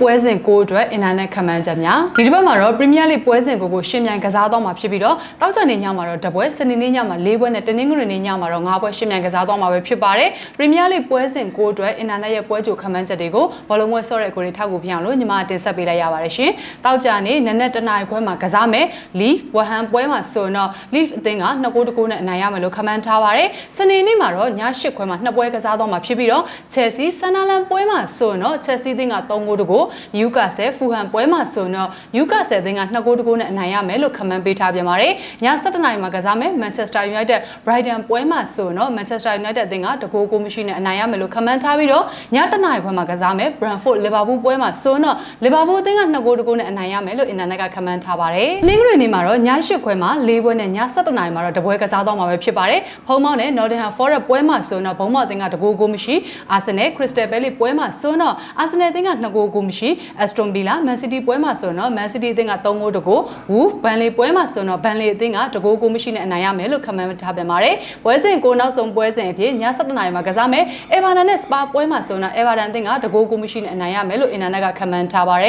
ပွဲစဉ်ကိုအတွက်အင်တာနက်ခန့်မှန်းချက်များဒီတစ်ပတ်မှာတော့ Premier League ပွဲစဉ်ကိုကိုရှင်မြိုင်ကစားတော့မှာဖြစ်ပြီးတော့တောက်ကြနေညမှာတော့တပွဲစနေနေ့ညမှာ၄ပွဲနဲ့တနင်္ဂနွေနေ့ညမှာတော့၅ပွဲရှင်မြိုင်ကစားတော့မှာပဲဖြစ်ပါတယ် Premier League ပွဲစဉ်ကိုအတွက်အင်တာနက်ရဲ့ပွဲကြိုခန့်မှန်းချက်တွေကိုဘောလုံးပွဲဆော့တဲ့ကိုတွေထောက်ကူပြအောင်လို့ညီမတင်ဆက်ပေးလိုက်ရပါတယ်ရှင်တောက်ကြနေနနက်တနာရီခွဲမှာကစားမယ် Leaf ဝဟန်ပွဲမှာဆိုတော့ Leaf အသင်းက2ဂိုးတကိုးနဲ့အနိုင်ရမယ်လို့ခန့်မှန်းထားပါတယ်စနေနေ့မှာတော့ည8ခွဲမှာ2ပွဲကစားတော့မှာဖြစ်ပြီးတော့ Chelsea Sunderland ပွဲမှာဆိုတော့ Chelsea အသင်းက3ဂိုးတကိုး Newcastle Fulham ပွဲမှာဆိုတော့ Newcastle အသင်းက2ဂိုးတကိုးနဲ့အနိုင်ရမယ်လို့ခန့်မှန်းပေးထားပြန်ပါတယ်ည7:00နာရီမှာကစားမယ် Manchester United Brighton ပွဲမှာဆိုတော့ Manchester United အသင်းကတကိုးကိုမရှိနဲ့အနိုင်ရမယ်လို့ခန့်မှန်းထားပြီးတော့ည7:00နာရီခွဲမှာကစားမယ် Brentford Liverpool ပွဲမှာဆိုတော့ Liverpool အသင်းက2ဂိုးတကိုးနဲ့အနိုင်ရမယ်လို့အင်တာနက်ကခန့်မှန်းထားပါတယ်။နေ့ကနေ့မှာတော့ည8ခွဲမှာ၄ပွဲနဲ့ည7:00နာရီမှာတော့တပွဲကစားတော့မှာပဲဖြစ်ပါတယ်။ဖုံမောင်းနဲ့ Nottingham Forest ပွဲမှာဆိုတော့ဘုံမောက်အသင်းကတကိုးကိုမရှိ Arsenal Crystal Palace ပွဲမှာဆိုတော့ Arsenal အသင်းက2ဂိုးကိုမရှိ Aston Villa Man City ပွဲမှာဆိုတော့ Man City အသင်းက3ဂိုးတကိုး Wolves Burnley ပွဲမှာဆိုတော့ Burnley အသင်းကတကိုးကိုမရှိနဲ့အနိုင်ရမယ်လို့ခန့်မှန်းထားပြန်ပါတယ်။ပွဲစဉ်ကိုနောက်ဆုံးပွဲစဉ်အဖြစ်ည7:00နာရီမှာကစားမယ် Everton နဲ့ Spa ပွဲမှာဆိုတော့ Everton အသင်းကတကိုးကိုမရှိနဲ့အနိုင်ရမယ်လို့အင်တာနက်ကခန့်မှန်းထားပါတယ်